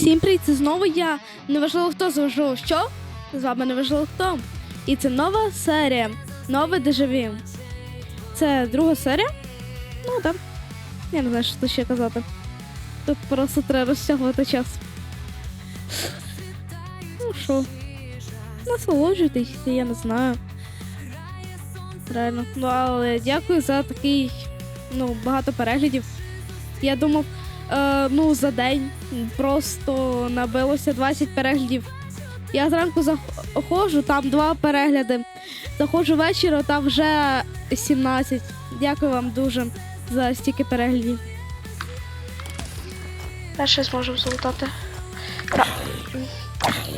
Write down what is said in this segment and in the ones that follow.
Всім привіт, це знову я. Неважливо хто зважив що. З вами неважливо хто. І це нова серія, нове дежаві. Це друга серія. Ну так. Я не знаю, що тут ще казати. Тут просто треба розтягувати час. Ну що? Насолоджуйтесь, я не знаю. Реально. Ну, але дякую за такий, ну, багато переглядів. Я думав, е, ну, за день просто набилося 20 переглядів. Я зранку заходжу, там два перегляди. Заходжу ввечері, там вже 17. Дякую вам дуже за стільки переглядів. Перше зможемо залутати. Так.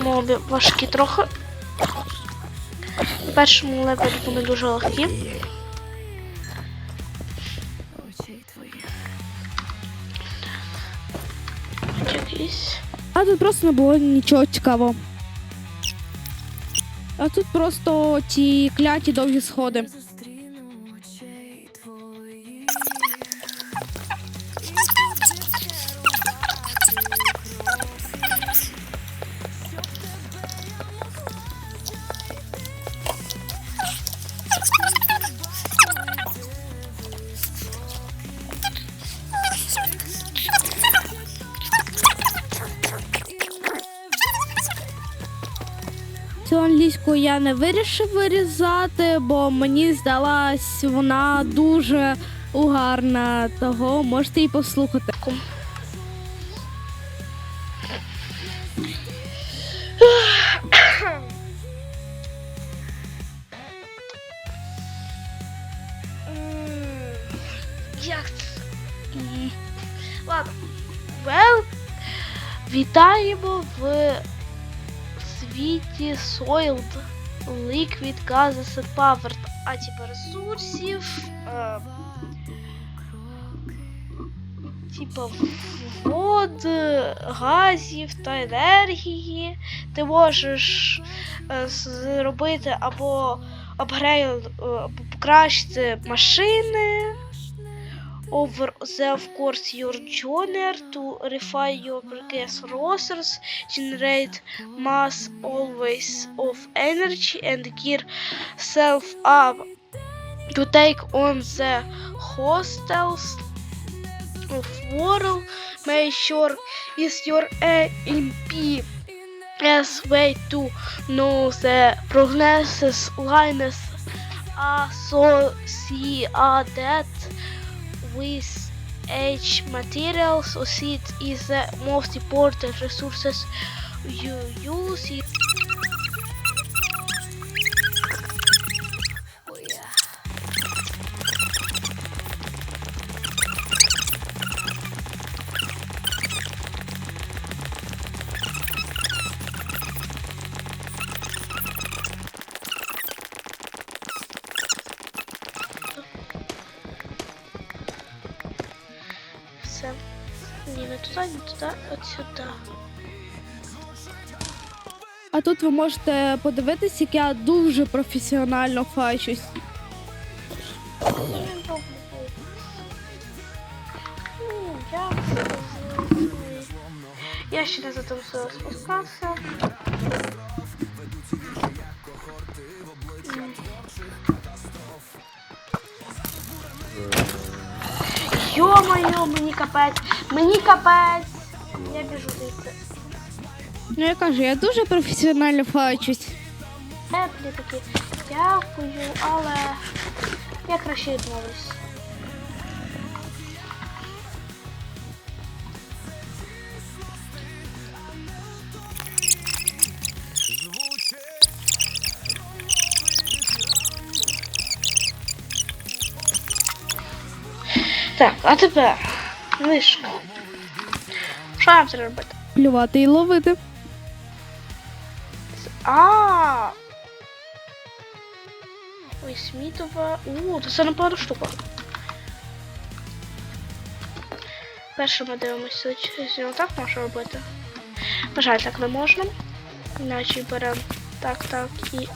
Моби важкі трохи. В першому левелі вони дуже легкі. Якісь. А тут просто не було нічого цікавого. А тут просто ті кляті довгі сходи. Цю англійську я не вирішив вирізати, бо мені здалась вона дуже угарна. Того можете її послухати. Ладно. Well, вітаємо в світі Soiled Liquid Gases and Power, а типу ресурсів. Е, типу вод, газів та енергії. Ти можеш е, зробити або апгрейд, е, або покращити машини. Over the, of course, your journey to refine your gas resources, generate mass always of energy and gear self up to take on the hostels of world. Make sure is your AMP as way to know the prognosis lines associated with H materials so it is the most important resources you use it. Все. Ні, не туди, не туди, от сюди. А тут ви можете подивитись, як я дуже професіонально файчусь. Ну, я... Ще не за тим спускався. Йо-моє, мені капець, мені капець. Я біжу звідси. Ну я кажу, я дуже професіонально фачусь. Теплі такі. Дякую, але я краще відмовлюсь. Так, а тепер вишка. Що нам треба робити? Плювати і ловити. А. Ой, смітова. То це непогана штука. Перше ми дивимося, чи так можна робити. На жаль, так не можна. Іначе беремо так, так і.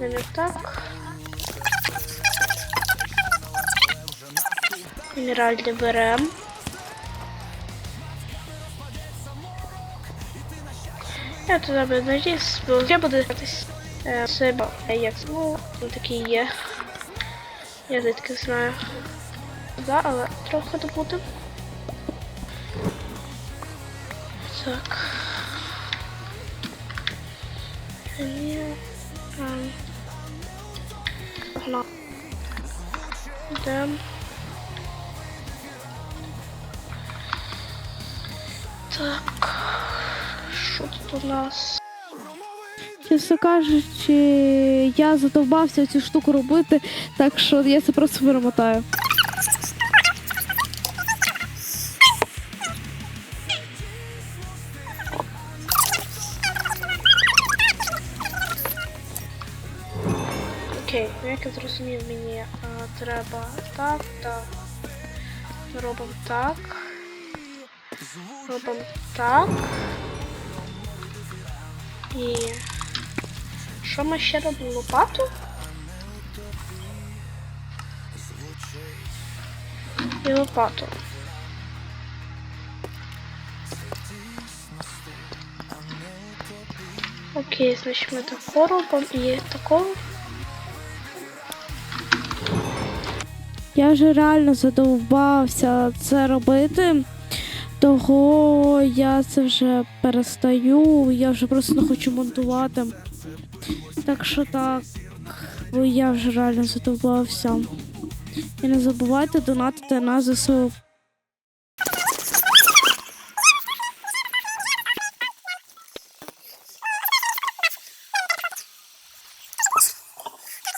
Не так. Мінеральний беремо. Я туди би надіюсь, бо я буду гратись е, себе, як ну, такі є. Я звідки знаю. Да, але трохи добути. Так. Ні. ем, Погнали. Йдем. Так. Що тут у нас? Чесно кажучи, я задовбався цю штуку робити, так що я це просто перемотаю. Окей, ну як я зрозумів, мені а, треба так, так. Робимо так. Робимо так. І. Що ми ще робимо? Лопату? І лопату. Окей, значить ми тако робимо і такого. Я вже реально задовбався це робити. Того я це вже перестаю, я вже просто не хочу монтувати. Так що так, бо я вже реально задовбався. І не забувайте донатити на ЗСУ.